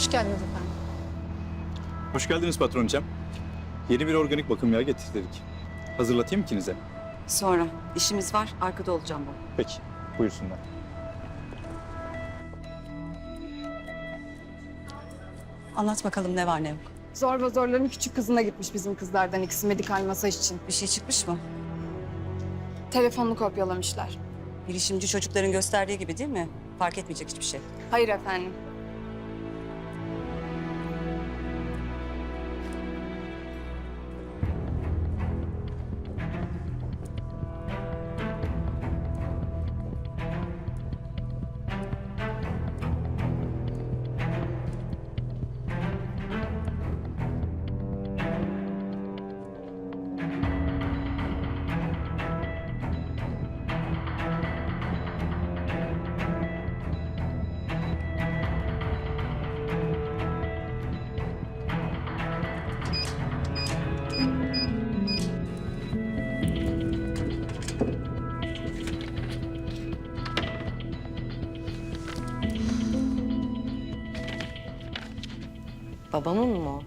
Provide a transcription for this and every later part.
Hoş geldiniz efendim. Hoş geldiniz patronçam. Yeni bir organik bakım yağı getirdik. Hazırlatayım ikinize. Sonra işimiz var. Arkada olacağım bu. Peki, buyursunlar. Anlat bakalım ne var ne yok. Zorba zorların küçük kızına gitmiş bizim kızlardan ikisi medikal masaj için. Bir şey çıkmış mı? Telefonunu kopyalamışlar. Bilişimci çocukların gösterdiği gibi değil mi? Fark etmeyecek hiçbir şey. Hayır efendim. Babamın mı o?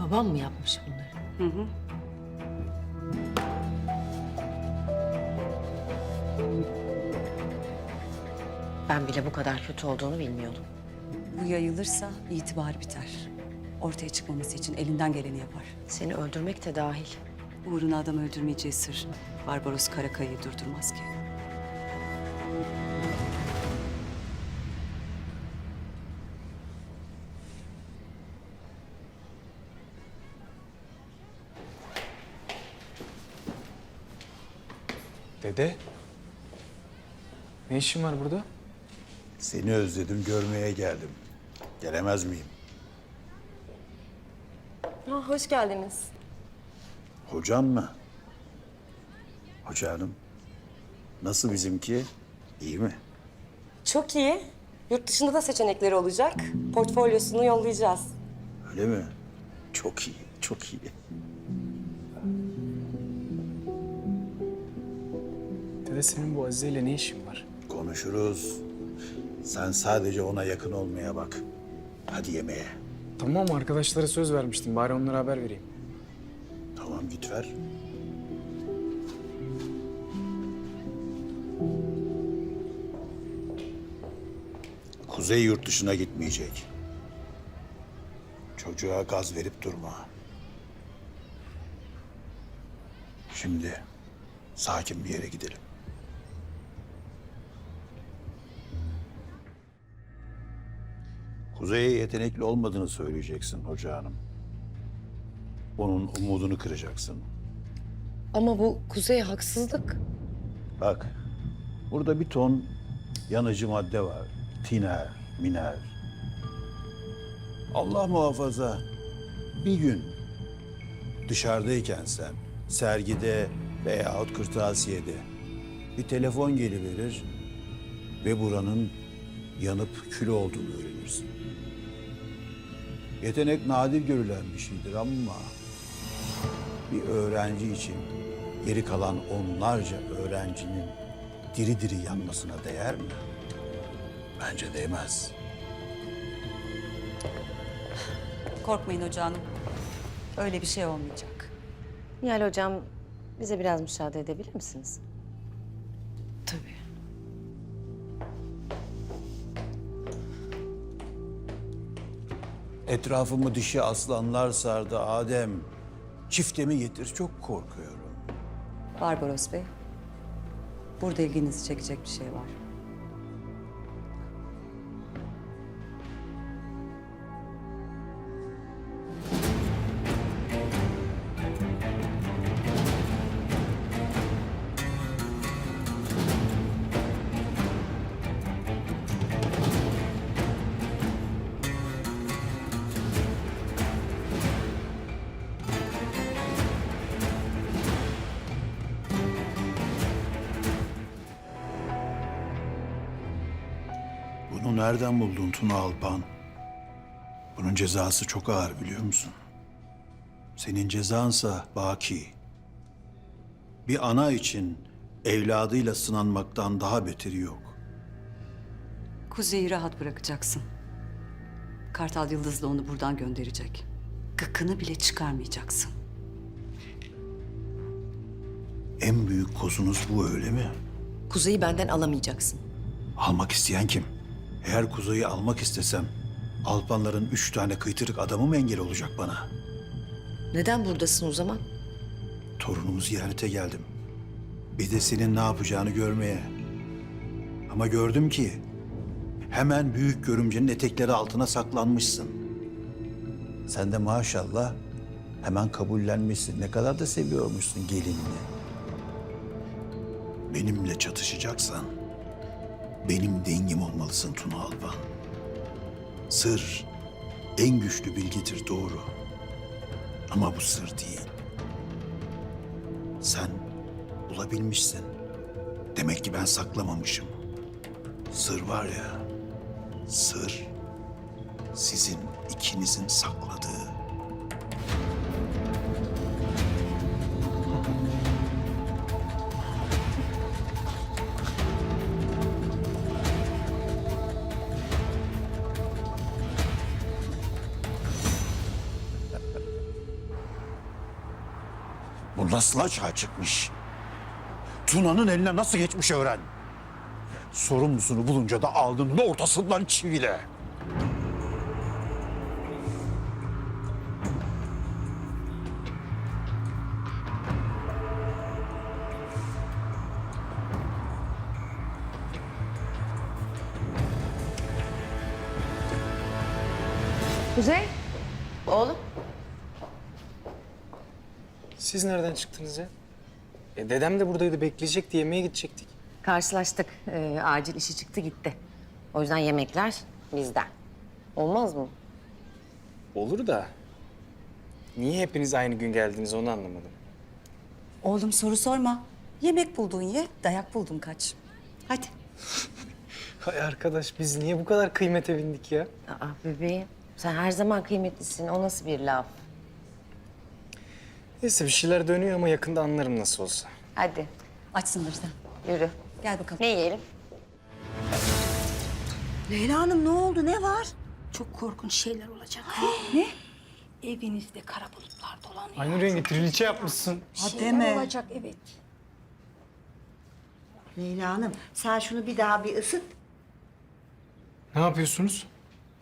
Babam mı yapmış bunları? Hı hı. Ben bile bu kadar kötü olduğunu bilmiyordum. Bu yayılırsa itibar biter. Ortaya çıkmaması için elinden geleni yapar. Seni öldürmek de dahil. Uğruna adam öldürmeyeceği sır. Barbaros Karakaya'yı durdurmaz ki. Dede. Ne işin var burada? Seni özledim, görmeye geldim. Gelemez miyim? Ha, hoş geldiniz. Hocan mı? Hoca hanım. Nasıl bizimki? İyi mi? Çok iyi. Yurt dışında da seçenekleri olacak. Portfolyosunu yollayacağız. Öyle mi? Çok iyi, çok iyi. Dede senin bu Azize ile ne işin var? Konuşuruz. Sen sadece ona yakın olmaya bak. Hadi yemeğe. Tamam arkadaşlara söz vermiştim. Bari onlara haber vereyim. Tamam git ver. Kuzey yurt dışına gitmeyecek. Çocuğa gaz verip durma. Şimdi sakin bir yere gidelim. Kuzey'e yetenekli olmadığını söyleyeceksin hoca hanım. Onun umudunu kıracaksın. Ama bu Kuzey haksızlık. Bak, burada bir ton yanıcı madde var. Tiner, miner. Allah muhafaza bir gün dışarıdayken sen sergide veyahut kırtasiyede bir telefon geliverir ve buranın yanıp kül olduğunu öğrenirsin. Yetenek nadir görülen bir şeydir ama bir öğrenci için geri kalan onlarca öğrencinin diri diri yanmasına değer mi? Bence değmez. Korkmayın hoca hanım. Öyle bir şey olmayacak. Nihal hocam bize biraz müsaade edebilir misiniz? Etrafımı dişi aslanlar sardı Adem. Çiftemi getir çok korkuyorum. Barbaros Bey. Burada ilginizi çekecek bir şey var. Bunu nereden buldun Tuna Alpan? Bunun cezası çok ağır biliyor musun? Senin cezansa baki. Bir ana için evladıyla sınanmaktan daha beteri yok. Kuzey'i rahat bırakacaksın. Kartal Yıldız'la onu buradan gönderecek. Gıkını bile çıkarmayacaksın. En büyük kozunuz bu öyle mi? Kuzey'i benden alamayacaksın. Almak isteyen kim? Eğer Kuzey'i almak istesem Alpanların üç tane kıytırık adamı mı engel olacak bana? Neden buradasın o zaman? Torunumu ziyarete geldim. Bir de senin ne yapacağını görmeye. Ama gördüm ki hemen büyük görümcenin etekleri altına saklanmışsın. Sen de maşallah hemen kabullenmişsin. Ne kadar da seviyormuşsun gelinini. Benimle çatışacaksan benim dengim olmalısın Tuna Alban. Sır en güçlü bilgidir doğru. Ama bu sır değil. Sen bulabilmişsin. Demek ki ben saklamamışım. Sır var ya, sır sizin ikinizin sakladığı. Bu nasıl açığa çıkmış? Tuna'nın eline nasıl geçmiş öğren. Sorumlusunu bulunca da aldın ortasından çivile. Kuzey, oğlum. Siz nereden çıktınız ya? E, dedem de buradaydı bekleyecekti yemeğe gidecektik. Karşılaştık. Ee, acil işi çıktı gitti. O yüzden yemekler bizden. Olmaz mı? Olur da niye hepiniz aynı gün geldiniz onu anlamadım. Oğlum soru sorma. Yemek buldun ye, dayak buldun kaç. Hadi. Hay arkadaş biz niye bu kadar kıymete bindik ya? Aa bebeğim, sen her zaman kıymetlisin. O nasıl bir laf? Neyse bir şeyler dönüyor ama yakında anlarım nasıl olsa. Hadi, Açsındır sen. yürü. Gel bakalım. Ne yiyelim? Leyla Hanım ne oldu? Ne var? Çok korkunç şeyler olacak. ne? Evinizde kara bulutlar dolanıyor. Aynur yenge triliçe yapmışsın. Şeyler olacak evet. Leyla Hanım sen şunu bir daha bir ısıt. Ne yapıyorsunuz?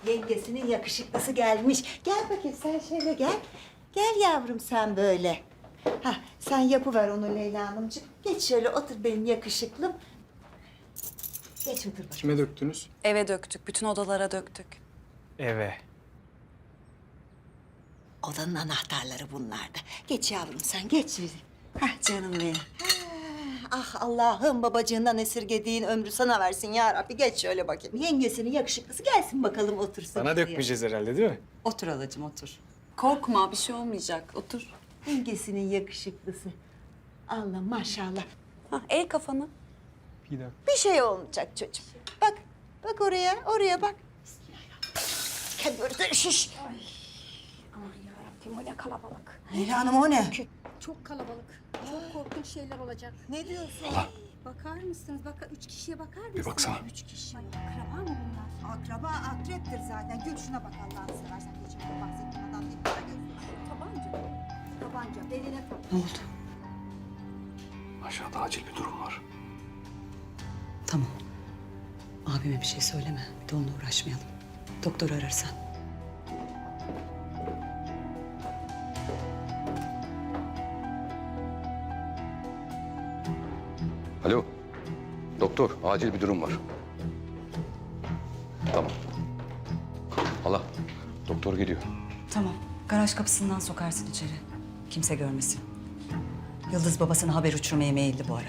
Yengesinin yakışıklısı gelmiş. Gel bakayım sen şöyle gel. Gel yavrum sen böyle. Hah, sen yapıver onu Leyla Hanımcığım. Geç şöyle otur benim yakışıklım. Geç otur bakayım. Kime döktünüz? Eve döktük, bütün odalara döktük. Eve. Odanın anahtarları bunlarda. Geç yavrum sen geç. Hah canım benim. Ah Allah'ım babacığından esirgediğin ömrü sana versin ya Rabbi. Geç şöyle bakayım. Yengesinin yakışıklısı gelsin bakalım otursun. Bana bizi. dökmeyeceğiz herhalde değil mi? Otur halacığım, otur. Korkma, bir şey olmayacak. Otur. Yengesinin yakışıklısı. Allah maşallah. Hah, eğ kafanı. Bir dakika. Bir şey olmayacak çocuğum. Bak, bak oraya, oraya bak. Kendini şiş. Aman yarabbim o ne kalabalık. Leyla Hanım o ne? Çok kalabalık. Çok korkunç şeyler olacak. Ne diyorsun? Bakar mısınız? Bak üç kişiye bakar mısınız? Bir baksana. Üç kişi. Ay, akraba mı bunlar? Akraba akreptir zaten. Gül şuna bak Allah'ını seversen. Geçen bahsettiğim adam değil. Para gözlü. Tabanca. Tabanca. Beline tak. Ne oldu? Aşağıda acil bir durum var. Tamam. Abime bir şey söyleme. Bir de onunla uğraşmayalım. Doktor ararsan. Alo. Doktor, acil bir durum var. Tamam. Hala, doktor geliyor. Tamam. Garaj kapısından sokarsın içeri. Kimse görmesin. Yıldız babasına haber uçurmaya meyilli bu ara.